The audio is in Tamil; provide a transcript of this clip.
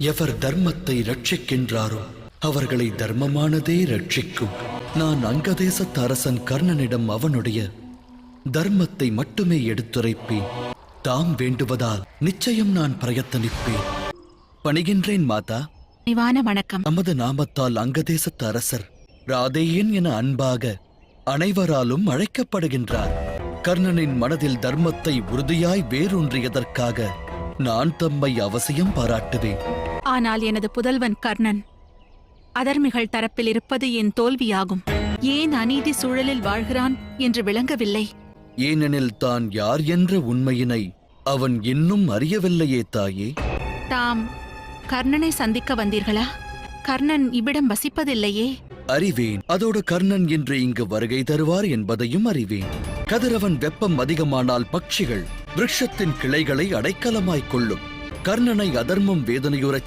எவர் தர்மத்தை ரட்சிக்கின்றாரோ அவர்களை தர்மமானதே ரட்சிக்கும் நான் அங்கதேசத்து அரசன் கர்ணனிடம் அவனுடைய தர்மத்தை மட்டுமே எடுத்துரைப்பேன். தாம் வேண்டுவதால் நிச்சயம் நான் பிரயத்தனிப்பேன். பணிகின்றேன் மாதா. பணிவான வணக்கம். நமது நாமத்தால் அங்கதேசத்து அரசர் ராதேயன் என அன்பாக அனைவராலும் அழைக்கப்படுகின்றார். கர்ணனின் மனதில் தர்மத்தை உறுதியாய் வேரூன்றியதற்காக நான் தம்மை அவசியம் பாராட்டுவேன். ஆனால் எனது புதல்வன் கர்ணன் அதர்மிகள் தரப்பில் இருப்பது என் தோல்வியாகும். ஏன் அநீதி சூழலில் வாழ்கிறான் என்று விளங்கவில்லை? ஏனெனில் தான் யார் என்ற உண்மையினை அவன் இன்னும் அறியவில்லையே தாயே. தாம் கர்ணனை சந்திக்க வந்தீர்களா? கர்ணன் இவ்விடம் வசிப்பதில்லையே? அறிவேன். அதோடு கர்ணன் இன்று இங்கு வருகை தருவார் என்பதையும் அறிவேன். கதிரவன் வெப்பம் அதிகமானால் பட்சிகள் விருட்சத்தின் கிளைகளை அடைக்கலமாய்க் கொள்ளும். கர்ணனை அதர்மம் வேதனையுறச்